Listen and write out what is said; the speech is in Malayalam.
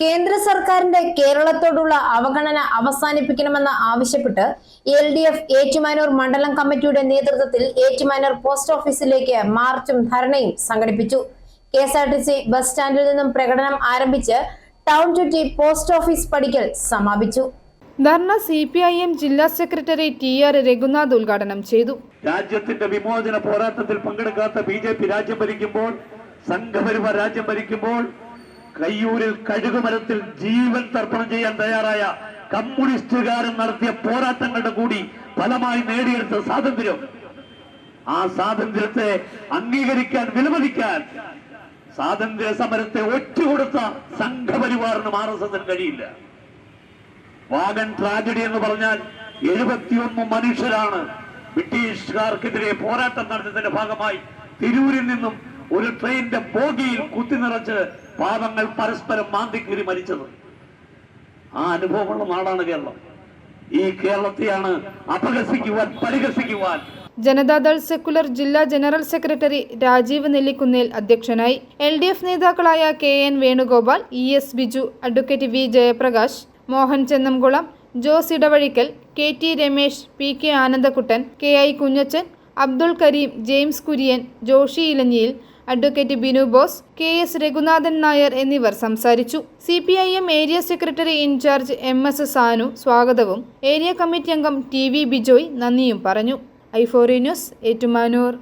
കേന്ദ്ര സർക്കാരിന്റെ കേരളത്തോടുള്ള അവഗണന അവസാനിപ്പിക്കണമെന്ന് ആവശ്യപ്പെട്ട് എൽ ഡി എഫ് ഏറ്റുമാനൂർ മണ്ഡലം കമ്മിറ്റിയുടെ നേതൃത്വത്തിൽ ഏറ്റുമാനൂർ പോസ്റ്റ് ഓഫീസിലേക്ക് മാർച്ചും ധർണയും സംഘടിപ്പിച്ചു. K S R T C bus സ്റ്റാൻഡിൽ നിന്നും പ്രകടനം ആരംഭിച്ച് ടൗൺ ചുറ്റി പോസ്റ്റ് ഓഫീസ് പടിക്കൽ സമാപിച്ചു. ധർണ സി പി ഐ എം ജില്ലാ സെക്രട്ടറി ടി ആർ രഘുനാഥ് ഉദ്ഘാടനം ചെയ്തു. രാജ്യത്തിന്റെ വിമോചന പോരാട്ടത്തിൽ പങ്കെടുക്കാത്ത ബി ജെ പി രാജ്യം ഭരിക്കുമ്പോൾ സംഘപരിവാർ രാജ്യം ഭരിക്കുമ്പോൾ കയ്യൂരിൽ കഴുകുമരത്തിൽ ജീവൻ തർപ്പണം ചെയ്യാൻ തയ്യാറായ കമ്മ്യൂണിസ്റ്റുകാരൻ നടത്തിയ പോരാട്ടങ്ങളുടെ കൂടി ഫലമായി നേടിയെടുത്ത സ്വാതന്ത്ര്യം. ആ സ്വാതന്ത്ര്യത്തെ അംഗീകരിക്കാൻ വിലമതിക്കാൻ സ്വാതന്ത്ര്യ സമരത്തെ ഒറ്റുകൊടുത്ത സംഘപരിവാറിനും ആർ എസ് എസിന് കഴിയില്ല. വാഗൻ ട്രാജഡി എന്ന് പറഞ്ഞാൽ എഴുപത്തിയൊന്ന് മനുഷ്യരാണ് ബ്രിട്ടീഷുകാർക്കെതിരെ പോരാട്ടം നടത്തിയതിന്റെ ഭാഗമായി തിരൂരിൽ നിന്നും ഒരു ട്രെയിനിന്റെ ബോഗിയിൽ കുത്തി നിറച്ച് പാദങ്ങൾ പരസ്പരം മാന്തിക്കീറി മരിച്ചത്. ആ അനുഭവമുള്ള നാടാണ് കേരളം. ഈ കേരളത്തെയാണ് അപഹസിക്കുവാൻ പരിഹസിക്കുവാൻ. ജനതാദൾ സെക്കുലർ ജില്ലാ ജനറൽ സെക്രട്ടറി രാജീവ് നെല്ലിക്കുന്നേൽ അധ്യക്ഷനായി എൽ ഡി എഫ് നേതാക്കളായ K N Venugopal E S Biju advocate V Jayaprakash Mohan Chennamkulam Jose Edavazhikkal K T Ramesh P K Anandakuttan K I Kunjachan Abdul Karim James Kurian Joshi Elanjiyil advocate Binu Bose K S Raghunathan Nair എന്നിവർ സംസാരിച്ചു. C P I M area secretary in charge M S Sanu സ്വാഗതവും. ഏരിയ കമ്മിറ്റി അംഗം ടി വി ബിജോയ് നന്ദിയും പറഞ്ഞു. ഐഫോറി ന്യൂസ് ഏറ്റുമാനൂർ.